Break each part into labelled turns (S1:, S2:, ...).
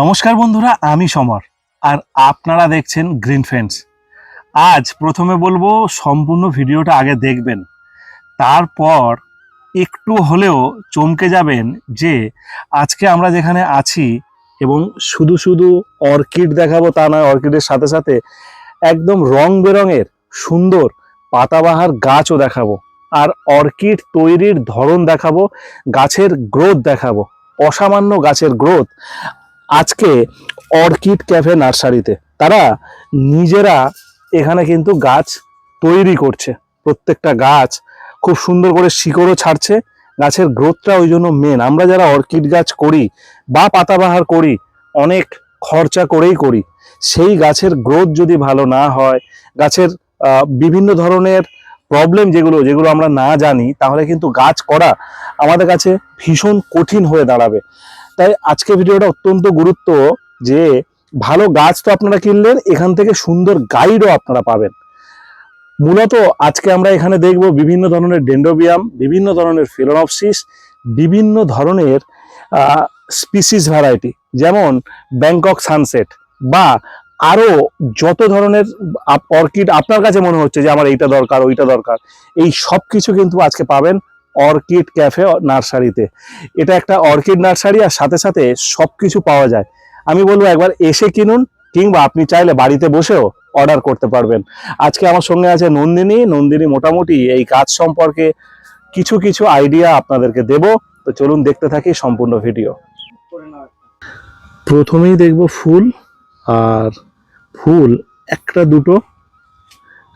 S1: নমস্কার বন্ধুরা, আমি সমর, আর আপনারা দেখছেন গ্রিন ফ্রেন্ডস আজ প্রথমে বলব, সম্পূর্ণ ভিডিওটা আগে দেখবেন। তারপর একটু হলেও চমকে যাবেন যে, আজকে আমরা যেখানে আছি এবং শুধু শুধু অর্কিড দেখাবো তা নয়, অর্কিডের সাথে সাথে একদম রং বেরঙের সুন্দর পাতাবাহার গাছও দেখাবো, আর অর্কিড তৈরির ধরন দেখাবো, গাছের গ্রোথ দেখাবো, অসামান্য গাছের গ্রোথ আজকে অর্কিড ক্যাফে নার্সারিতে। তারা নিজেরা এখানে কিন্তু গাছ তৈরি করছে। প্রত্যেকটা গাছ খুব সুন্দর করে শিকড়ও ছাড়ছে। গাছের গ্রোথটা ওই জন্য মেন আমরা যারা অর্কিড গাছ করি বা পাতাবাহার করি, অনেক খরচা করেই করি। সেই গাছের গ্রোথ যদি ভালো না হয়, গাছের বিভিন্ন ধরনের প্রবলেম যেগুলো যেগুলো আমরা না জানি, তাহলে কিন্তু গাছ করা আমাদের কাছে ভীষণ কঠিন হয়ে দাঁড়াবে। তাই আজকে ভিডিওটা অত্যন্ত গুরুত্ব যে ভালো গাছ তো আপনারা কিনলেন, এখান থেকে সুন্দর গাইডও আপনারা পাবেন। মূলত আজকে আমরা এখানে দেখব বিভিন্ন ধরনের ডেন্ড্রোবিয়াম, বিভিন্ন ধরনের ফিলোনপসিস, বিভিন্ন ধরনের স্পিসিস ভ্যারাইটি। যেমন ব্যাংকক সানসেট বা আরও যত ধরনের অর্কিড আপনার কাছে মনে হচ্ছে যে আমার এইটা দরকার, ওইটা দরকার, এই সব কিছু কিন্তু আজকে পাবেন অর্কিড ক্যাফে নার্সারিতে। এটা একটা অর্কিড নার্সারি আর সাথে সাথে সব কিছু পাওয়া যায়। আমি বলব একবার এসে কিনুন, কিংবা আপনি চাইলে বাড়িতে বসেও অর্ডার করতে পারবেন। আজকে আমার সঙ্গে আছে নন্দিনী। নন্দিনী মোটামুটি এই গাছ সম্পর্কে কিছু কিছু আইডিয়া আপনাদেরকে দেব। তো চলুন দেখতে থাকি সম্পূর্ণ ভিডিও প্রথমেই দেখব ফুল, আর ফুল একটা দুটো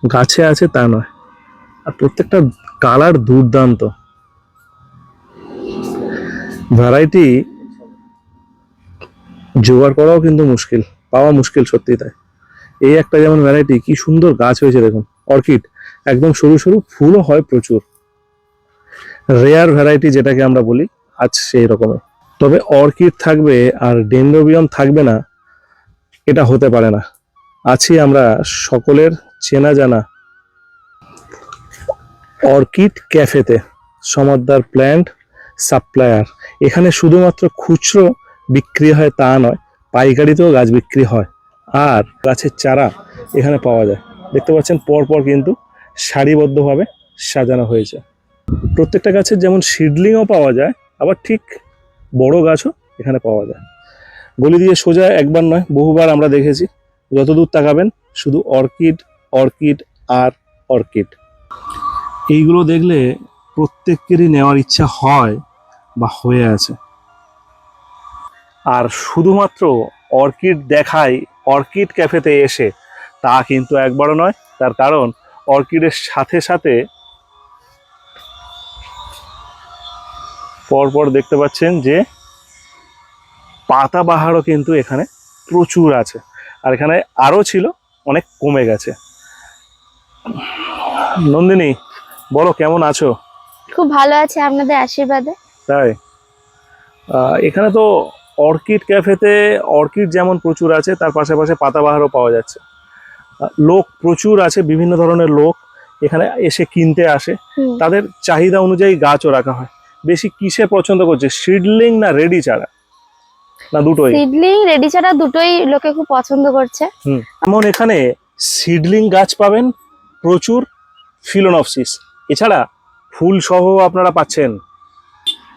S1: গাছে আছে তা নয়। আর প্রত্যেকটা কালার দুর্দান্ত। ভ্যারাইটি জোগাড় করাও কিন্তু মুশকিল, পাওয়া মুশকিল সত্যি তাই। এই একটা যেমন ভ্যারাইটি কি সুন্দর গাছ হয়েছে দেখুন অর্কিড একদম সরু সরু, ফুলও হয় প্রচুর। রেয়ার ভ্যারাইটি যেটাকে আমরা বলি, আজ সেই রকমের তবে অর্কিড থাকবে আর ডেন্ডোবিয়াম থাকবে না, এটা হতে পারে না। আছি আমরা সকলের চেনা জানা অর্কিড ক্যাফেতে সমাদদার প্ল্যান্ট সাপ্লায়ার এখানে শুধুমাত্র খুচরো বিক্রি হয় তা নয়, পাইকারিতেও গাছ বিক্রি হয়। আর গাছের চারা এখানে পাওয়া যায়। দেখতে পাচ্ছেন পরপর কিন্তু সারিবদ্ধভাবে সাজানো হয়েছে। প্রত্যেকটা গাছের যেমন সিডলিংও পাওয়া যায়, আবার ঠিক বড় গাছও এখানে পাওয়া যায়। গলি দিয়ে সোজা একবার নয়, বহুবার আমরা দেখেছি, যতদূর তাকাবেন, শুধু অর্কিড অর্কিড আর অর্কিড। এইগুলো দেখলে প্রত্যেকেরই নেওয়ার ইচ্ছা হয়। বা হয়ে আছে। আর শুধুমাত্র অর্কিড দেখাই অর্কিড ক্যাফেতে এসে, তা কিন্তু একবারও নয়, তার কারণ অর্কিডের সাথে সাথে পরপর দেখতে পাচ্ছেন যে পাতাবাহারও কিন্তু এখানে প্রচুর আছে, আর এখানে আরও ছিল, অনেক কমে গেছে। নন্দিনী, বলো কেমন আছো?
S2: খুব ভালো আছে, আপনাদের আশীর্বাদে।
S1: তাই? আহ, এখানে তো অর্কিড ক্যাফেতে অর্কিড যেমন প্রচুর আছে তার পাশাপাশি পাতাবাহারও পাওয়া যাচ্ছে। লোক প্রচুর আছে বিভিন্ন ধরনের লোক এখানে এসে কিনতে আসে। তাদের চাহিদা অনুযায়ী গাছও রাখা হয়। বেশি কিসে পছন্দ করছে সিডলিং না রেডি চারা? না দুটোই?
S2: সিডলিং রেডি চারা দুটোই লোকে খুব পছন্দ করছে।
S1: যেমন এখানে সিডলিং গাছ পাবেন প্রচুর ফিলোনপসিস এছাড়া ফুল সহ আপনারা পাচ্ছেন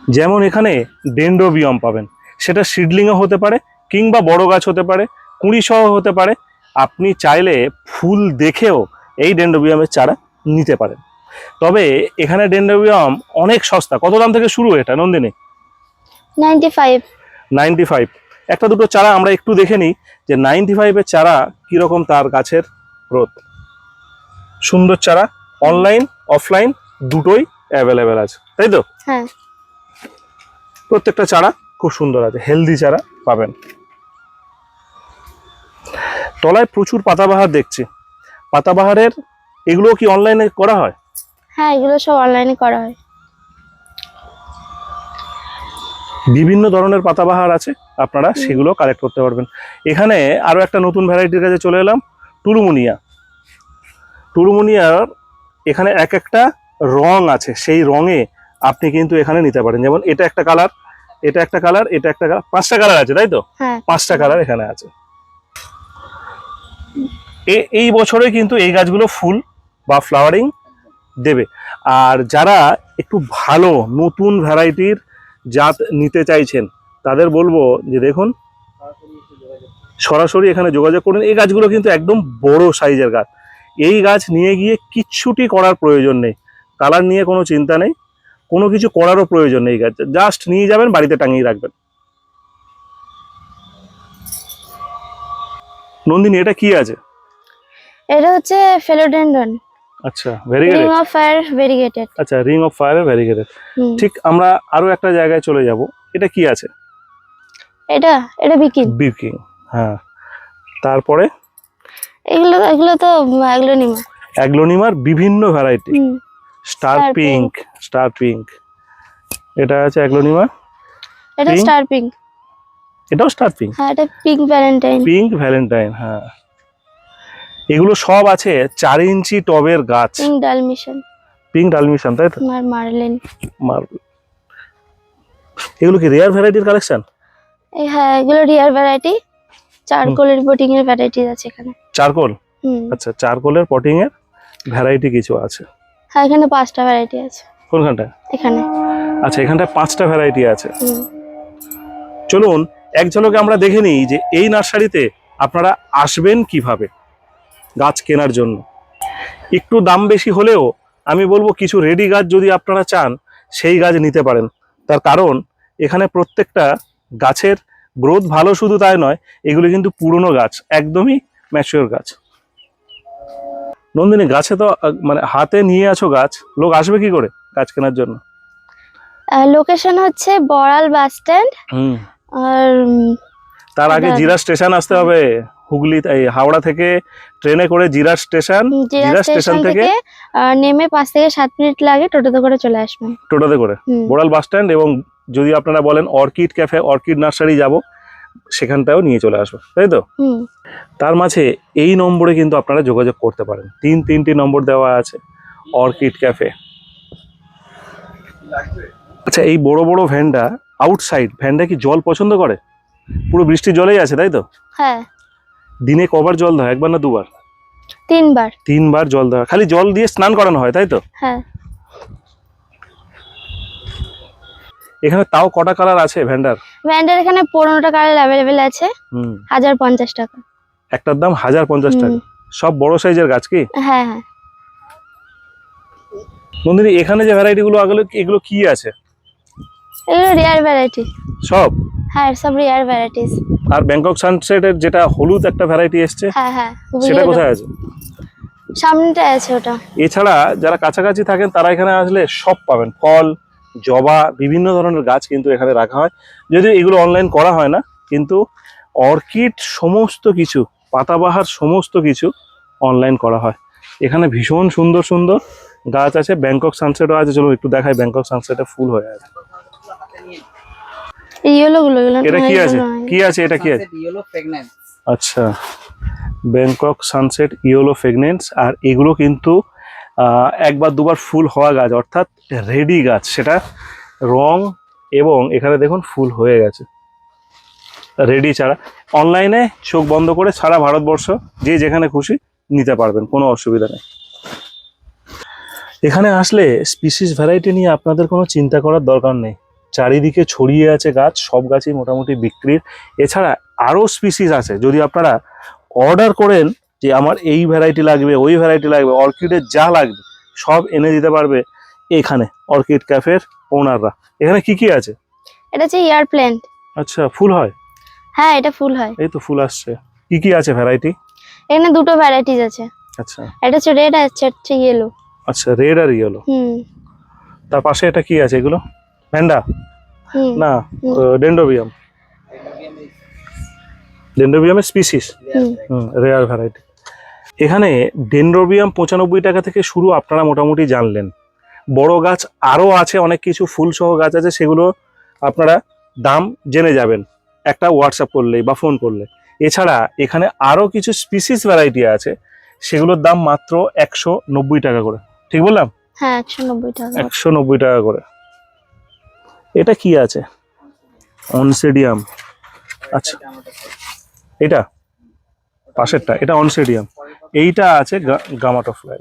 S1: যেমন এখানে ডেন্ড্রোবিয়াম পাবেন। সেটা সিডলিংও হতে পারে কিংবা বড় গাছ হতে পারে কুঁড়ি সহ হতে পারে। আপনি চাইলে ফুল দেখেও এই ডেন্ড্রোবিয়ামের চারা নিতে পারেন। তবে এখানে ডেন্ড্রোবিয়াম অনেক সস্তা। কত দাম থেকে শুরু এটা Nandini?
S2: Ninety five.
S1: Ninety five. একটা দুটো চারা আমরা একটু দেখে নিই যে নাইনটি ফাইভের চারা কীরকম তার গাছের গ্রোথ। সুন্দর চারা অনলাইন অফলাইন দুটোই অ্যাভেলেবেল আছে। তাই তো?
S2: হ্যাঁ।
S1: প্রত্যেকটা চারা খুব সুন্দর আছে হেলদি চারা পাবেন। তলায় প্রচুর পাতাবাহার দেখছি। পাতাবাহারের এগুলো কি অনলাইনে করা হয়?
S2: হ্যাঁ এগুলো সব অনলাইনে করা হয়।
S1: বিভিন্ন ধরনের পাতাবাহার আছে আপনারা সেগুলো কালেক্ট করতে পারবেন। এখানে আরও একটা নতুন ভ্যারাইটির কাছে চলে এলাম টুলুমুনিয়া টুলুমুনিয়ার এখানে এক একটা রং আছে সেই রঙে আপনি কিন্তু এখানে নিতে পারেন। যেমন এটা একটা কালার এটা একটা কালার এটা একটা কালার পাঁচটা কালার আছে তাই তো?
S2: হ্যাঁ।
S1: পাঁচটা কালার এখানে আছে। এই বছরে কিন্তু এই গাছগুলো ফুল বা ফ্লাওয়ারিং দেবে। আর যারা একটু ভালো নতুন ভ্যারাইটির জাত নিতে চাইছেন তাদের বলব যে দেখুন সরাসরি এখানে যোগাযোগ করুন। এই গাছগুলো কিন্তু একদম বড় সাইজের গাছ। এই গাছ নিয়ে গিয়ে কিচ্ছুটি করার প্রয়োজন নেই। কালার নিয়ে কোনো চিন্তা নেই। কোনো কিছু করারও প্রয়োজন নেই গাছ জাস্ট নিয়ে যাবেন বাড়িতে টাঙিয়ে রাখবেন। নন্দিনী এটা কি আছে?
S2: এটা হচ্ছে ফেলোডেন্ডন
S1: আচ্ছা variegated
S2: ring of fire variegated
S1: আচ্ছা রিং অফ ফায়ার ভেরিগেটেড ঠিক আমরা আরও একটা জায়গায় চলে যাব। এটা কি আছে?
S2: এটা এটা বিকিন
S1: বিকিং হ্যাঁ। তারপরে?
S2: এগুলো এগুলো তো এগুলো নিমা
S1: অ্যাগ্লোনিমার বিভিন্ন variety star pink star pink এটা আছে অ্যাগ্লোনিমা?
S2: এটা? স্টার পিঙ্ক
S1: এটাও স্টার পিঙ্ক
S2: হ্যাঁ এটা পিঙ্ক ভ্যালেন্টাইন
S1: পিঙ্ক ভ্যালেন্টাইন হ্যাঁ। এগুলো সব আছে চার ইঞ্চি টবের গাছ।
S2: পিঙ্ক ডালমিশন
S1: পিঙ্ক ডালমিশন তাই তো?
S2: আর মার্লিন।
S1: মার্বেল এগুলো কি রেয়ার ভ্যারাইটির কালেকশন
S2: এই হ্যাঁ এগুলো রিয়ার ভ্যারাইটি চারকোলের বোটিং এর ভ্যারাইটিস আছে এখানে।
S1: চারকোল?
S2: হুম।
S1: আচ্ছা চারকোলের পটিং এর ভ্যারাইটি কিছু আছে।
S2: হ্যাঁ এখানে পাঁচটা ভ্যারাইটি আছে।
S1: কোনখানটায়?
S2: এখানে।
S1: আচ্ছা এখানটায় পাঁচটা ভ্যারাইটি আছে। চলুন এক ঝলকে আমরা দেখে নিই যে এই নার্সারিতে আপনারা আসবেন কীভাবে গাছ কেনার জন্য। একটু দাম বেশি হলেও আমি বলব কিছু রেডি গাছ যদি আপনারা চান সেই গাছ নিতে পারেন। তার কারণ এখানে প্রত্যেকটা গাছের গ্রোথ ভালো শুধু তাই নয় এগুলি কিন্তু পুরনো গাছ একদমই ম্যাচিওর গাছ। নন্দিনী গাছে তো মানে হাতে নিয়ে আছো গাছ লোক আসবে কি করে গাছ কেনার জন্য?
S2: লোকেশন হচ্ছে বড়াল বাস স্ট্যান্ড আর
S1: তার আগে জিরা স্টেশন আসতে হবে হুগলি এই হাওড়া থেকে ট্রেনে করে জিরা স্টেশন
S2: জিরা স্টেশন
S1: থেকে
S2: নেমে পাঁচ থেকে সাত মিনিট লাগে টোটোতে করে চলে আসবেন।
S1: টোটোতে করে। বোড়াল বাস স্ট্যান্ড এবং যদি আপনারা বলেন অর্কিড ক্যাফে অর্কিড নার্সারি যাব সেখানটাও নিয়ে চলে আসবে তাই তো? তার মাঝে এই নম্বরে কিন্তু আপনারা যোগাযোগ করতে পারেন। তিন তিনটি নম্বর দেওয়া আছে অর্কিড ক্যাফে। আচ্ছা এই বড় বড় ভ্যানটা আউটসাইড ভ্যানটা কি জল পছন্দ করে? পুরো বৃষ্টির জলেই আছে তাই তো?
S2: হ্যাঁ।
S1: দিনে কবার জল দেওয়া একবার না দুবার?
S2: তিনবার।
S1: তিনবার জল দেওয়া খালি জল দিয়ে স্নান করানো হয় তাই তো?
S2: হ্যাঁ।
S1: এখানে তাও কটা কালার আছে ভ্যান্ডার
S2: ব্যান্ডের এখানে পনেরোটা কালার অ্যাভেলেবেল আছে।
S1: হুম।
S2: হাজার পঞ্চাশ টাকা।
S1: একটার দাম হাজার পঞ্চাশ টাকা সব বড় সাইজের গাছ কি?
S2: হ্যাঁ হ্যাঁ।
S1: নন্দিনী এখানে যে ভ্যারাইটি গুলো আগলো এগুলো কি আছে?
S2: এগুলো রেয়ার ভ্যারাইটি
S1: সব?
S2: হ্যাঁ সব রেয়ার ভ্যারাইটিস
S1: আর ব্যাংকক সানসেটের যেটা হলুদ একটা ভ্যারাইটি এসছে
S2: হ্যাঁ হ্যাঁ
S1: সেটা কোথায় আছে?
S2: সামনেটায় আছে ওটা।
S1: এছাড়া যারা কাছাকাছি থাকেন তারা এখানে আসলে সব পাবেন। ফল জবা বিভিন্ন ধরনের গাছ কিন্তু এখানে রাখা হয়। যদিও এগুলো অনলাইন করা হয় না কিন্তু অর্কিড সমস্ত কিছু পাতাবাহার সমস্ত কিছু অনলাইন করা হয়। এখানে ভীষণ সুন্দর সুন্দর গাছ আছে। ব্যাংকক সানসেটও আছে। চলো একটু দেখাই ব্যাংকক সানসেটে ফুল হয়ে আছে। এটা কি আছে? কি আছে? এটা কি আছে? আচ্ছা। ব্যাংকক সানসেট ইয়েলো ফেগনেন্স আর এগুলো কিন্তু একবার দুবার ফুল হওয়া গাছ, অর্থাৎ রেডি গাছ, সেটা রং এবং এখানে দেখুন ফুল হয়ে গেছে। রেডি ছাড়া। অনলাইনে চোখ বন্ধ করে সারা ভারতবর্ষ যে যেখানে খুশি নিতে পারবেন, কোনো অসুবিধা নেই। এখানে আসলে স্পিসিস ভ্যারাইটি নিয়ে আপনাদের কোনো চিন্তা করার দরকার নেই। চারিদিকে ছড়িয়ে আছে গাছ, সব গাছই মোটামুটি বিক্রির। এছাড়া আরও স্পিসিস আছে, যদি আপনারা অর্ডার করেন যে আমার এই ভ্যারাইটি লাগবে ওই ভ্যারাইটি লাগবে অর্কিডের যা লাগবে সব এনে দিতে পারবে এখানে অর্কিড ক্যাফের ওনাররা এখানে কি কি আছে?
S2: এটা হচ্ছে ইয়ার প্ল্যান্ট
S1: আচ্ছা ফুল হয়?
S2: হ্যাঁ এটা ফুল হয়।
S1: এই তো ফুল আসছে। কি কি আছে ভ্যারাইটি
S2: এখানে দুটো ভ্যারাইটিস আছে।
S1: আচ্ছা।
S2: এটা হচ্ছে রেড আর হচ্ছে ইয়েলো
S1: আচ্ছা রেড আর ইয়েলো
S2: হুম।
S1: তার পাশে এটা কি আছে এগুলো? ভ্যান্ডা না। ডেন্ডোবিয়াম ডেন্ডোবিয়ামের স্পিসিস
S2: হুম।
S1: হুম রেয়ার ভ্যারাইটি এখানে ডেনড্রোবিয়াম পঁচানব্বই টাকা থেকে শুরু আপনারা মোটামুটি জানলেন। বড় গাছ আরও আছে অনেক কিছু ফুল সহ গাছ আছে সেগুলো আপনারা দাম জেনে যাবেন। একটা হোয়াটসঅ্যাপ করলেই বা ফোন করলে। এছাড়া এখানে আরও কিছু স্পিসিস ভ্যারাইটি আছে সেগুলোর দাম মাত্র একশো নব্বই টাকা করে। ঠিক বললাম?
S2: হ্যাঁ একশো নব্বই টাকা
S1: একশো নব্বই টাকা করে। এটা কি আছে? অনসেডিয়াম আচ্ছা। এটা? পাশেরটা এটা অনসেডিয়াম এইটা আছে গামাটোফ্লাই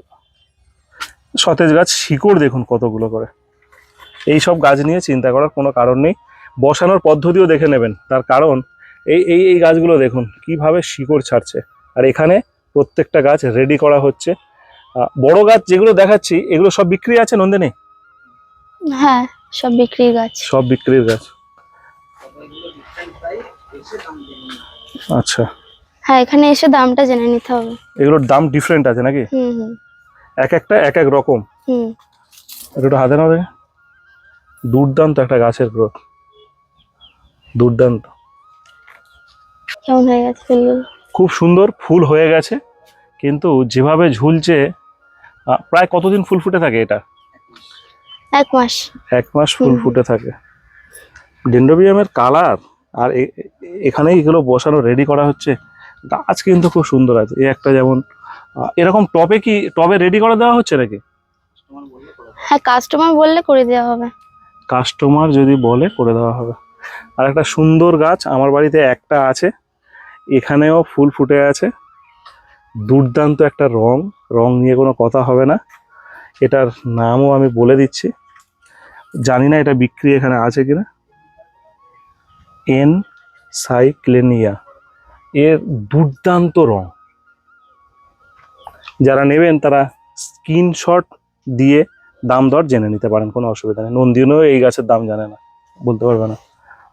S1: সতেজ গাছ শিকড় দেখুন কতগুলো করে। এই সব গাছ নিয়ে চিন্তা করার কোনো কারণ নেই। বসানোর পদ্ধতিও দেখে নেবেন। তার কারণ এই এই এই গাছগুলো দেখুন কীভাবে শিকড় ছাড়ছে। আর এখানে প্রত্যেকটা গাছ রেডি করা হচ্ছে। বড় গাছ যেগুলো দেখাচ্ছি এগুলো সব বিক্রি আছে নন্দিনী?
S2: হ্যাঁ সব বিক্রির গাছ।
S1: সব বিক্রির গাছ। আচ্ছা।
S2: হ্যাঁ এখানে এসে দামটা জেনে নিতে হবে।
S1: এগুলোর দাম ডিফারেন্ট আছে নাকি?
S2: হুম হুম।
S1: এক একটা এক এক রকম।
S2: হুম।
S1: একটু হাতে না দেখে। দুর্দান্ত একটা গাছের গ্রোথ দুর্দান্ত।
S2: কেমন হয়ে গেছে ফুলগুলো?
S1: খুব সুন্দর ফুল হয়ে গেছে। কিন্তু যেভাবে ঝুলছে প্রায় কতদিন ফুল ফুটে থাকে এটা?
S2: এক মাস।
S1: এক মাস ফুল ফুটে থাকে। ডেন্ডোবিয়ামের কালার আর এখানেই এগুলো বসানো রেডি করা হচ্ছে। গাছ কিন্তু খুব সুন্দর আছে। এই একটা যেমন এরকম টবে কি টবে রেডি করে দেওয়া হচ্ছে নাকি?
S2: হ্যাঁ কাস্টমার বললে করে দেওয়া হবে।
S1: কাস্টমার যদি বলে করে দেওয়া হবে। আর একটা সুন্দর গাছ আমার বাড়িতে একটা আছে। এখানেও ফুল ফুটে আছে। দুর্দান্ত একটা রং রং নিয়ে কোনো কথা হবে না। এটার নামও আমি বলে দিচ্ছি। জানি না এটা বিক্রি এখানে আছে কিনা। এন সাইক্লেনিয়া এর দুর্দান্ত রং। যারা নেবেন তারা স্ক্রিনশট দিয়ে দাম দর জেনে নিতে পারেন কোনো অসুবিধা নেই। নন্দিনও এই গাছের দাম জানে না বলতে পারবে না।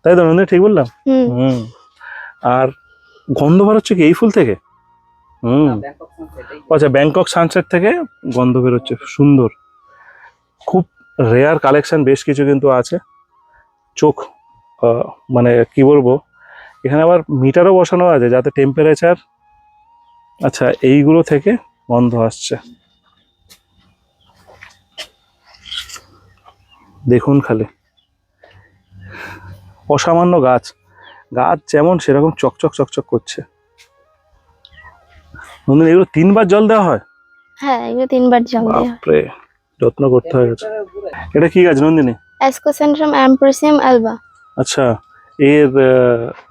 S1: তাই তো নন্দিনী ঠিক বললাম?
S2: হুম।
S1: হুম। আর গন্ধ বেরোচ্ছে কি এই ফুল থেকে? হুম। আচ্ছা ব্যাংকক সানসেট থেকে গন্ধ বেরোচ্ছে সুন্দর। খুব রেয়ার কালেকশন বেশ কিছু কিন্তু আছে। চোখ মানে কি বলব এখানে আবার মিটারও বসানো আছে যাতে টেম্পারেচার আচ্ছা এইগুলো থেকে গন্ধ আসছে। দেখুন খালি। অসামান্য গাছ। গাছ যেমন সেরকম চকচক চকচক করছে। নন্দিনী এগুলো তিনবার জল দেওয়া হয়?
S2: হ্যাঁ এগুলো তিনবার জল দেওয়া হয়।
S1: বাপরে যত্ন করতে হয়ে। এটা কি গাছ নন্দিনী?
S2: অ্যাসকোসেন্ট্রাম অ্যাম্প্রোসিয়াম অ্যালবা
S1: আচ্ছা। এর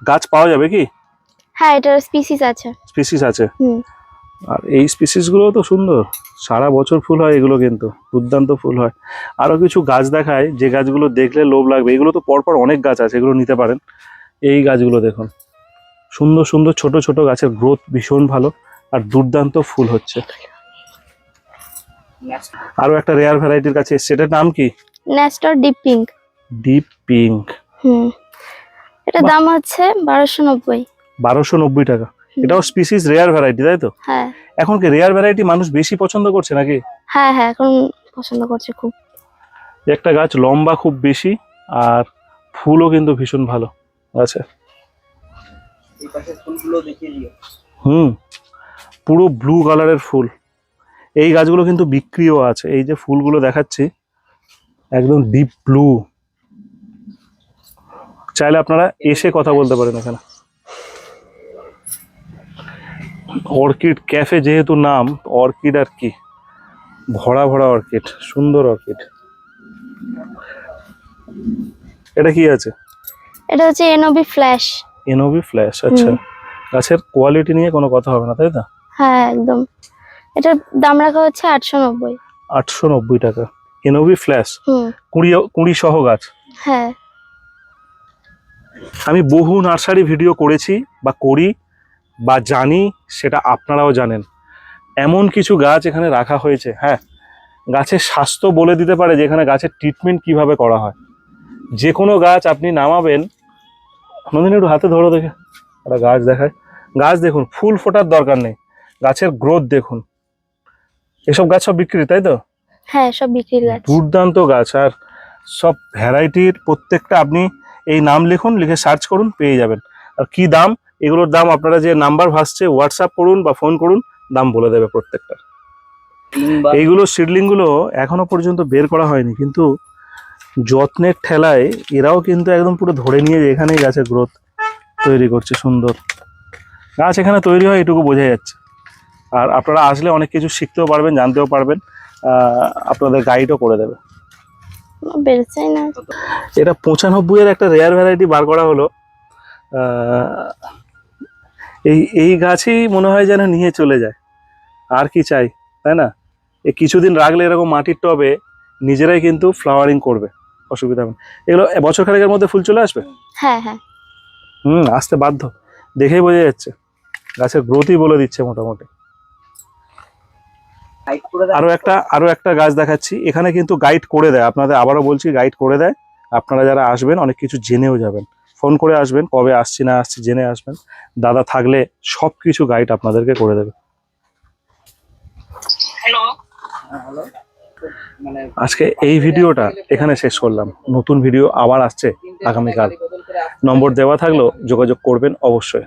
S1: গাছ পাওয়া যাবে কি?
S2: হ্যাঁ এটার স্পিসিস আছে।
S1: স্পিসিস আছে? আর এই স্পিসিসগুলো তো সুন্দর। সারা বছর ফুল হয় এগুলো কিন্তু দুর্দান্ত ফুল হয়। আরও কিছু গাছ দেখায় যে গাছগুলো দেখলে লোভ লাগবে। এগুলো তো পরপর অনেক গাছ আছে এগুলো নিতে পারেন। এই গাছগুলো দেখুন। সুন্দর সুন্দর ছোট ছোট গাছের গ্রোথ ভীষণ ভালো আর দুর্দান্ত ফুল হচ্ছে। আরও একটা রেয়ার ভ্যারাইটির কাছে সেটার নাম কি?
S2: Nestor deep pink
S1: deep pink
S2: হুম। এটার দাম হচ্ছে বারোশো নব্বই।
S1: বারোশো নব্বই টাকা। এটাও স্পিসিস রেয়ার ভ্যারাইটি তাই তো?
S2: হ্যাঁ।
S1: এখন কি রেয়ার ভ্যারাইটি মানুষ বেশি পছন্দ করছে নাকি?
S2: হ্যাঁ হ্যাঁ এখন পছন্দ করছে খুব।
S1: একটা গাছ লম্বা খুব বেশি আর ফুলও কিন্তু ভীষণ ভালো আছে। হুম পুরো ব্লু কালারের ফুল। এই গাছগুলো কিন্তু বিক্রিও আছে। এই যে ফুলগুলো দেখাচ্ছি একদম ডিপ ব্লু চাইলে আপনারা এসে কথা বলতে পারেন এখানে। অর্কিড ক্যাফে যেহেতু নাম অর্কিড আর কি? ভরা ভরা অর্কিড সুন্দর অর্কিড। এটা কি আছে?
S2: এটা হচ্ছে এনওবি ফ্ল্যাশ
S1: এনওবি ফ্ল্যাশ আচ্ছা। গাছের কোয়ালিটি নিয়ে কোনো কথা হবে না তাই তো?
S2: হ্যাঁ একদম। এটার দাম রাখা হচ্ছে আটশো নব্বই।
S1: আটশো নব্বই টাকা। এনওবি ফ্ল্যাশ
S2: হুম।
S1: কুড়ি কুড়ি সহ গাছ।
S2: হ্যাঁ।
S1: আমি বহু নার্সারি ভিডিও করেছি বা করি বা জানি সেটা আপনারাও জানেন। এমন কিছু গাছ এখানে রাখা হয়েছে হ্যাঁ। গাছের স্বাস্থ্য বলে দিতে পারে যে এখানে গাছের ট্রিটমেন্ট কীভাবে করা হয়। যে কোনো গাছ আপনি নামাবেন। কোনোদিন একটু হাতে ধরো দেখে একটা গাছ দেখায় গাছ দেখুন ফুল ফোটার দরকার নেই। গাছের গ্রোথ দেখুন। এসব গাছ সব বিক্রি তাই তো?
S2: হ্যাঁ সব বিক্রির গাছ।
S1: দুর্দান্ত গাছ আর সব ভ্যারাইটির প্রত্যেকটা আপনি এই নাম লিখুন লিখে সার্চ করুন পেয়ে যাবেন। আর কি দাম? এগুলোর দাম আপনারা যে নাম্বার ভাসছে হোয়াটসঅ্যাপ করুন বা ফোন করুন দাম বলে দেবে প্রত্যেকটা। এইগুলো সিডলিংগুলো এখনও পর্যন্ত বের করা হয়নি কিন্তু যত্নের ঠেলায় এরাও কিন্তু একদম পুরো ধরে নিয়ে এখানেই গাছের গ্রোথ তৈরি করছে সুন্দর। গাছ এখানে তৈরি হয় এটুকু বোঝা যাচ্ছে। আর আপনারা আসলে অনেক কিছু শিখতেও পারবেন জানতেও পারবেন আপনাদের গাইডও করে দেবে।
S2: বেড়েছেই না।
S1: এটা পঁচানব্বই এর একটা রেয়ার ভ্যারাইটি বার করা হলো। এই এই গাছই মনে হয় যেন নিয়ে চলে যায়। আর কি চাই তাই না? এ কিছুদিন রাখলে এরকম মাটির টবে নিজেরাই কিন্তু ফ্লাওয়ারিং করবে অসুবিধা হবে। এগুলো বছর খানেকের মধ্যে ফুল চলে আসবে?
S2: হ্যাঁ হ্যাঁ।
S1: হুম আসতে বাধ্য। দেখেই বোঝা যাচ্ছে। গাছের গ্রোথই বলে দিচ্ছে মোটামুটি। আরও একটা আরও একটা গাছ দেখাচ্ছি। এখানে কিন্তু গাইড করে দেয়। আপনাদের আবারও বলছি গাইড করে দেয়। আপনারা যারা আসবেন অনেক কিছু জেনেও যাবেন। ফোন করে আসবেন কবে আসছি না আসছি জেনে আসবেন। দাদা থাকলে সব কিছু গাইড আপনাদেরকে করে দেবে।
S3: হ্যাঁ, হ্যালো মানে
S1: আজকে এই ভিডিওটা এখানে শেষ করলাম। নতুন ভিডিও আবার আসছে আগামীকাল। নম্বর দেওয়া থাকলেও যোগাযোগ করবেন অবশ্যই।